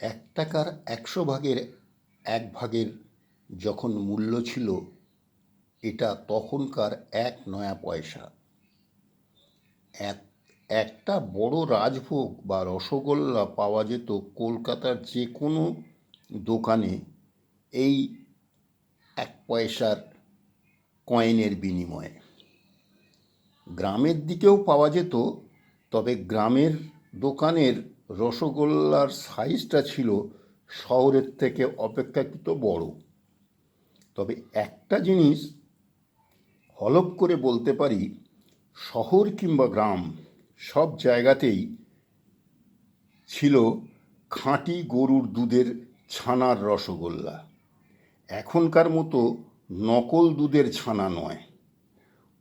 এক টাকার একশো ভাগের এক ভাগের যখন মূল্য ছিল, এটা তখনকার এক নয়া পয়সা। এক, একটা বড় রাজভোগ বা রসগোল্লা পাওয়া যেত কলকাতার যে কোনো দোকানে এই এক পয়সার কয়েনের বিনিময়ে। গ্রামের দিকেও পাওয়া যেত, তবে গ্রামের দোকানের রসগোল্লার সাইজটা ছিল শহরের থেকে অপেক্ষাকৃত বড়। তবে একটা জিনিস হলপ করে বলতে পারি, শহর কিংবা গ্রাম সব জায়গাতেই ছিল খাঁটি গরুর দুধের ছানার রসগোল্লা। এখনকার মতো নকল দুধের ছানা নয়।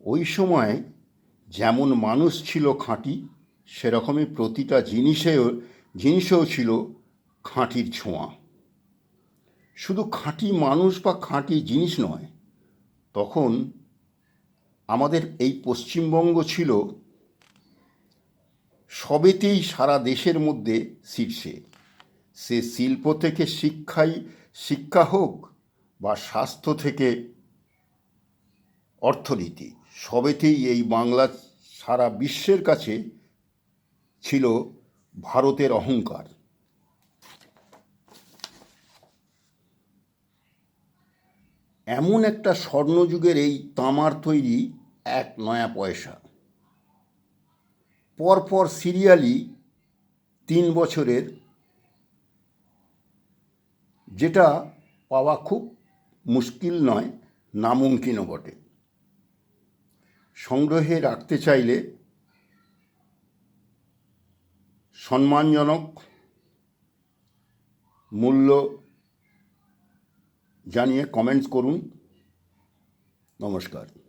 ওই সময় যেমন মানুষ ছিল খাঁটি সেরকমই প্রতিটা জিনিসেও জিনিসেও ছিল খাঁটির ছোঁয়া। শুধু খাঁটি মানুষ বা খাঁটি জিনিস নয়, তখন আমাদের এই পশ্চিমবঙ্গ ছিল সবেতেই সারা দেশের মধ্যে শীর্ষে। সে শিল্প থেকে শিক্ষাই শিক্ষা হোক বা স্বাস্থ্য থেকে অর্থনীতি, সবেতেই এই বাংলা সারা বিশ্বের কাছে ছিল ভারতের অহংকার। এমন একটা স্বর্ণযুগের এই তামার তৈরি এক নয়া পয়সা। পরপর সিরিয়ালি তিন বছরের, যেটা পাওয়া খুব মুশকিল নয়, নামুমকিনও বটে। সংগ্রহে রাখতে চাইলে সম্মানজনক মূল্য জানিয়ে কমেন্টস করুন। নমস্কার।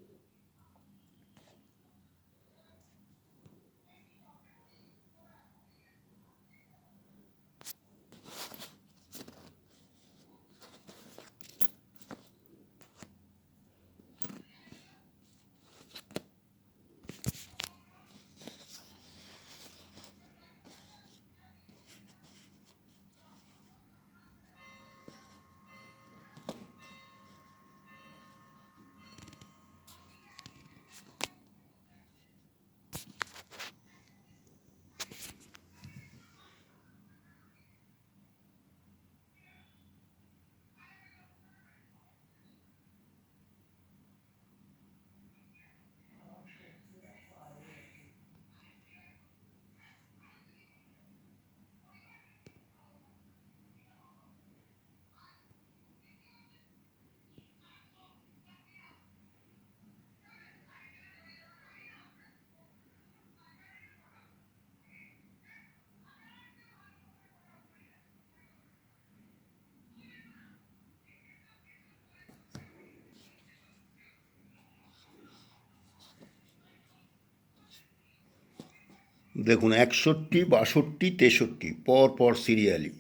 দেখুন, একষট্টি, বাষট্টি, তেষট্টি, পর পর সিরিয়ালি।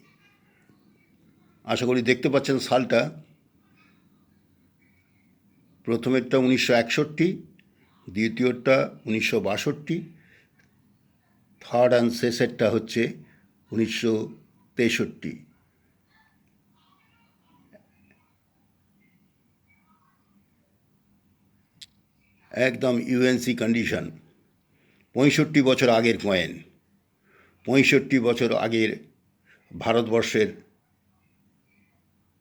আশা করি দেখতে পাচ্ছেন সালটা। প্রথমেরটা উনিশশো একষট্টি দ্বিতীয়টা উনিশশো বাষট্টি থার্ড অ্যান্ড শেষেরটা হচ্ছে উনিশশো তেষট্টি। একদম ইউএনসি কন্ডিশন পঁয়ষট্টি বছর আগের কয়েন, পঁয়ষট্টি বছর আগের ভারতবর্ষের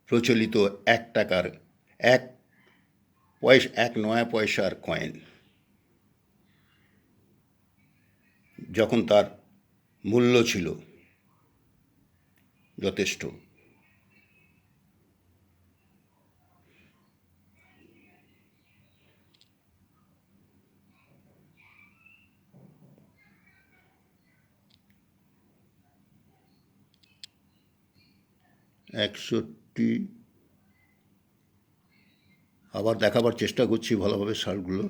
প্রচলিত এক টাকার, এক পয়সা, এক নয়া পয়সার কয়েন। যখন তার মূল্য ছিল যথেষ্ট। একষট্টি। আবার দেখাবার চেষ্টা করছি ভালোভাবে সারগুলো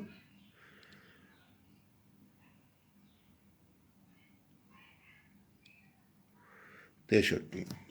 তেষট্টি।